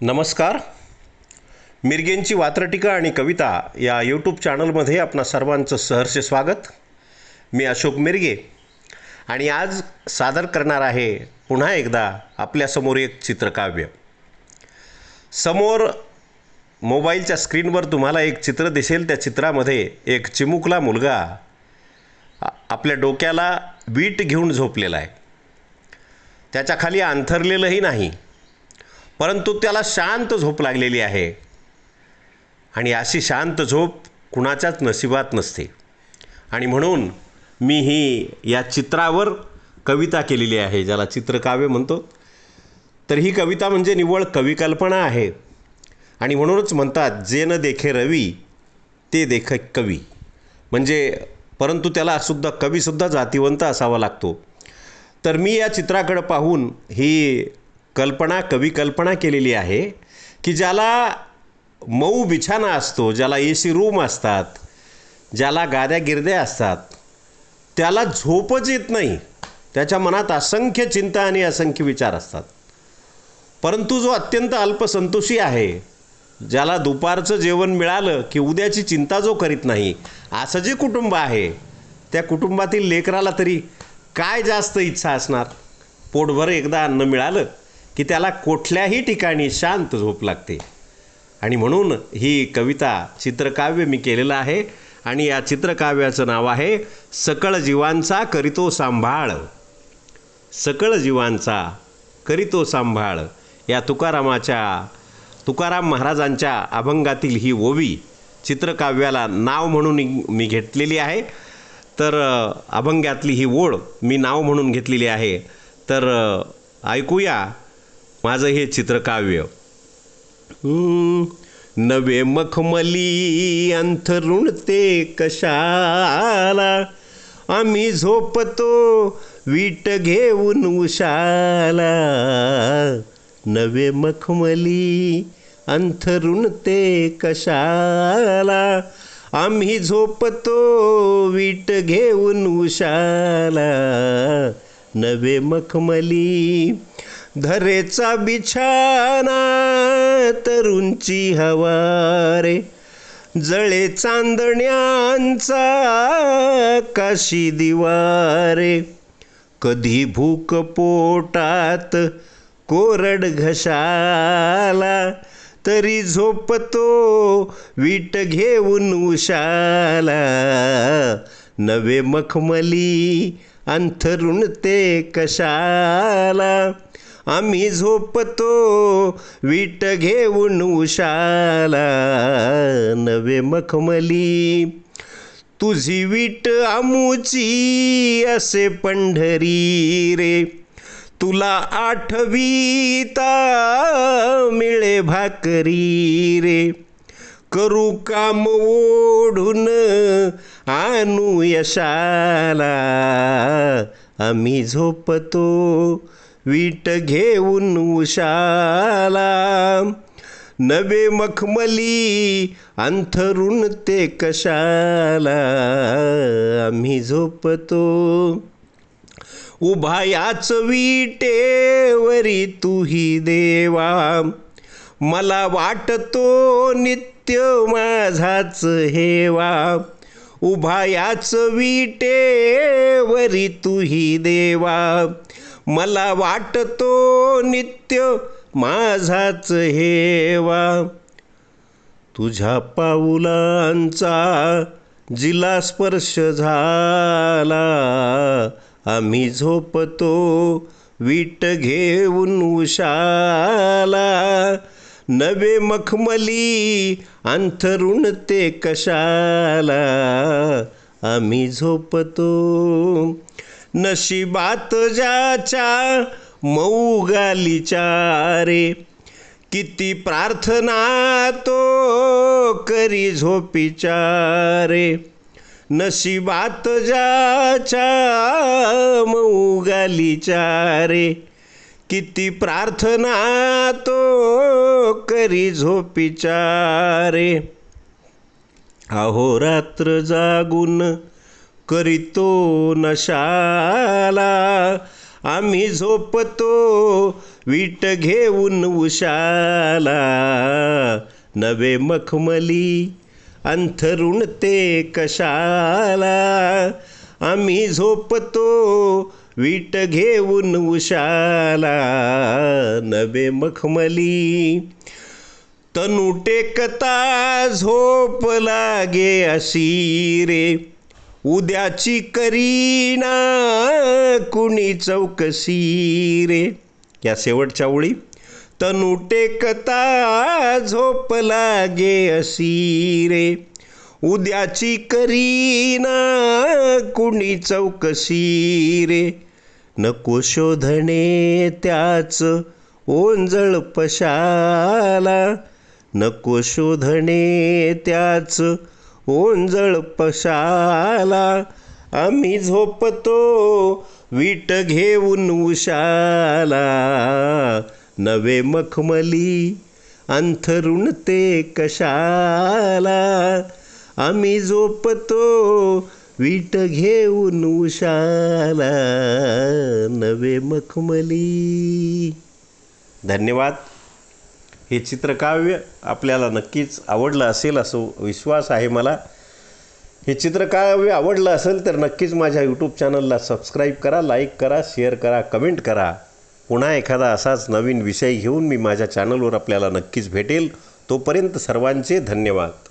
नमस्कार. मिरगेंची वात्रटिका आणि कविता या यूट्यूब चॅनलमध्ये आपणा सर्वांचं सहर्ष स्वागत. मी अशोक मिरगे आणि आज सादर करणार आहे पुन्हा एकदा आपल्यासमोर एक चित्रकाव्य. समोर मोबाईलच्या स्क्रीनवर तुम्हाला एक चित्र दिसेल त्या चित्रामध्ये एक चिमुकला मुलगा आपल्या डोक्याला वीट घेऊन झोपलेला आहे. त्याच्याखाली अंथरलेलंही नाही. परंतु त्याला शांत झोप लागलेली आहे. आणि अशी शांत झोप कुणाच्याच नशिबात नसते. आणि म्हणून मी ही या चित्रावर कविता केलेली आहे ज्याला चित्रकाव्य म्हणतो. तर ही कविता म्हणजे निव्वळ कविकल्पना आहे. आणि म्हणूनच म्हणतात जे न देखे रवी ते देख कवी. म्हणजे परंतु त्याला सुद्धा कवीसुद्धा जातिवंत असावा लागतो. तर मी या चित्राकडं पाहून ही कल्पना कवी कल्पना केलेली आहे की ज्याला मऊ बिछाना असतो ज्याला ए सी रूम असतात ज्याला गाद्या गिरद्या असतात त्याला झोपच येत नाही. त्याच्या मनात असंख्य चिंता आणि असंख्य विचार असतात. परंतु जो अत्यंत अल्पसंतोषी आहे ज्याला दुपारचं जेवण मिळालं की उद्याची चिंता जो करीत नाही असं जे कुटुंब आहे त्या कुटुंबातील लेकराला तरी काय जास्त इच्छा असणार? पोटभर एकदा अन्न मिळालं की त्याला कुठल्याही ठिकाणी शांत झोप लागते. आणि म्हणून ही कविता चित्रकाव्य मी केलेलं आहे. आणि या चित्रकाव्याचं नाव आहे सकळ जीवांचा करीतो सांभाळ. सकळ जीवांचा करीतो सांभाळ. या तुकारामाच्या तुकाराम महाराजांच्या अभंगातील ही ओवी चित्रकाव्याला नाव म्हणून मी घेतलेली आहे. तर अभंग्यातली अभंगातली ही ओळ मी नाव म्हणून घेतलेली आहे. तर ऐकूया. माझं हे चित्रकाव्य नवे मखमली अंथरुण ते कशाला? आम्ही झोपतो वीट घेऊन उशाला. नवे मखमली अंथरुण ते कशाला? आम्ही झोपतो वीट घेऊन उशाला. नवे मखमली धरेचा बिछाना तरुंची हवा रे जळे चांदण्यांचा काशी दिवारे. कधी भूक पोटात कोरड घशाला तरी झोपतो वीट घेऊन उशाला. नवे मखमली अंथरुण ते कशाला? आम्ही झोपतो वीट घेऊन उशाला नवे मखमली. तुझी वीट आमुची असे पंढरी रे. तुला आठवीता मिळे भाकरी रे. करू काम ओढून आणू यशाला. आम्ही झोपतो वीट घेऊन उशाला. नवे मखमली अंथरुण ते कशाला? आम्ही झोपतो. उभा याच विटेवरी तुही देवा. मला वाटतो नित्य माझाच हेवा. उभा याच विटेवरी तुही देवा. मला वाटतो नित्य माझाच हेवा. तुझ्या पाऊलांचा जिला स्पर्श झाला. आम्ही झोपतो वीट घेऊन उशाला. नवे मखमली अंथरुण ते कशाला? आम्ही झोपतो नशिबात ज्याच्या मऊ गालीच्या रे. किती प्रार्थना तो करी झोपीच्या रे. नशिबात ज्याच्या मऊ गालीच्या रे. किती प्रार्थना तो करी झोपीच्या रे. अहोरात्र जागून करीतो नशाला. आम्ही झोपतो विट घेऊन उशाला. नवे मखमली अंथरुण ते कशाला. आम्ही झोपतो विट घेऊन उशाला. नवे मखमली तनु टेकता झोप लागे अशी रे. उद्याची करीना कुणी चौकशी रे? या शेवटच्या ओळी. तनु टेकता झोप लागे अशी रे. उद्याची करीना कुणी चौकशी रे? नको शोधणे त्याच ओंजळ पशाला. नको शोधणे त्याच ओंजळ पशाला. आम्ही झोपतो विट घेऊन उशाला. नवे मखमली अंथरुण ते कशाला. आम्ही झोपतो विट घेऊन उशाला. नवे मखमली. धन्यवाद. हे चित्रकाव्य आपल्याला नक्कीच आवडलं असेल असो विश्वास आहे मला. हे चित्रकाव्य आवडलं असेल तर नक्कीच माझ्या यूट्यूब चॅनलला सबस्क्राईब करा लाईक करा शेअर करा कमेंट करा. पुन्हा एखादा असाच नवीन विषय घेऊन मी माझ्या चॅनलवर आपल्याला नक्कीच भेटेल. तोपर्यंत सर्वांचे धन्यवाद.